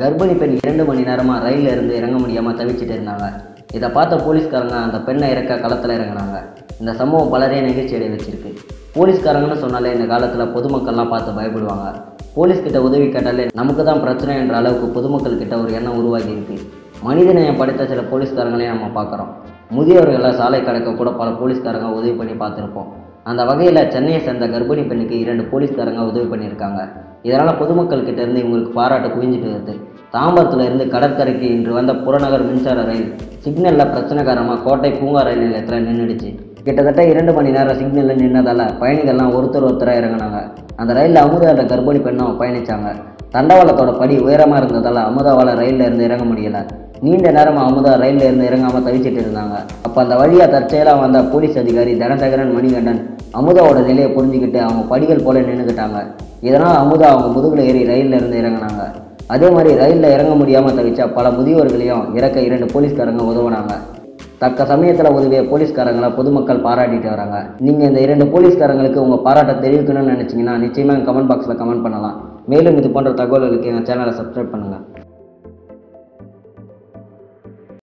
கர்ப்பிணி பெண் இரண்டு மணி நேரமாக ரயிலில் இருந்து இறங்க முடியாமல் தவிச்சிட்டு இருந்தாங்க. இதை பார்த்த போலீஸ்காரங்க அந்த பெண்ணை இறக்க களத்தில் இறங்கினாங்க. இந்த சம்பவம் பலரையும் நெகிழ்ச்சி அடைய வச்சிருக்கு. போலீஸ்காரங்கன்னு சொன்னாலே இந்த காலத்தில் பொதுமக்கள்லாம் பார்த்து பயப்படுவாங்க. போலீஸ்கிட்ட உதவி கேட்டாலே நமக்கு தான் பிரச்சனை என்ற அளவுக்கு பொதுமக்கள் கிட்ட ஒரு எண்ணம் உருவாகி இருக்கு. மனிதநேயம் படைத்த சில போலீஸ்காரங்களையும் நம்ம பார்க்குறோம். முதியவர்களை சாலை கடக்க கூட பல போலீஸ்காரங்க உதவி பண்ணி பார்த்துருப்போம். அந்த வகையில் சென்னையை சேர்ந்த கர்ப்பிணி பெண்ணுக்கு இரண்டு போலீஸ்காரங்க உதவி பண்ணியிருக்காங்க. இதனால் பொதுமக்கள் கிட்டேருந்து இவங்களுக்கு பாராட்டு குவிஞ்சிட்டு வருது. தாம்பரத்தில் இருந்து கடற்கரைக்கு இன்று வந்த புறநகர் மின்சார ரயில் சிக்னலில் பிரச்சனை காரணமாக கோட்டை பூங்கா ரயில் நிலையத்தில் நின்றுடுச்சு கிட்டத்தட்ட இரண்டு மணி நேரம் சிக்னலில் நின்னதால் பயணிகள்லாம் ஒருத்தர் ஒருத்தராக இறங்கினாங்க. அந்த ரயிலில் அமுதா கர்ப்பிணி பெண்ணும் பயணிச்சாங்க. தண்டவாளத்தோட படி உயரமாக இருந்ததால் அமுதாவால் ரயிலில் இருந்து இறங்க முடியலை. நீண்ட நேரமாக அமுதா ரயிலில் இருந்து இறங்காமல் தவிச்சிட்டு இருந்தாங்க. அப்போ அந்த வழியாக தற்செயலாக வந்த போலீஸ் அதிகாரி தனசேகரன் மணிகண்டன் அமுதாவோட நிலையை புரிஞ்சுக்கிட்டு அவங்க படிகள் போல நின்றுக்கிட்டாங்க இதனால் அமுதா அவங்க முதுகில் ஏறி ரயிலில் இருந்து இறங்கினாங்க. அதே மாதிரி ரயிலில் இறங்க முடியாமல் தவிச்ச பல முதியோர்களையும் இறக்க இரண்டு போலீஸ்காரங்க உதவுனாங்க. தக்க சமயத்தில் உதவிய போலீஸ்காரங்களை பொதுமக்கள் பாராட்டிட்டு வராங்க. நீங்கள் இந்த இரண்டு போலீஸ்காரங்களுக்கு உங்கள் பாராட்டை தெரிவிக்கணும்னு நினச்சிங்கன்னா நிச்சயமாக கமெண்ட் பாக்ஸில் கமெண்ட் பண்ணலாம். மேலும் இது போன்ற தகவல்களுக்கு எங்கள் சேனலை சப்ஸ்கிரைப் பண்ணுங்கள்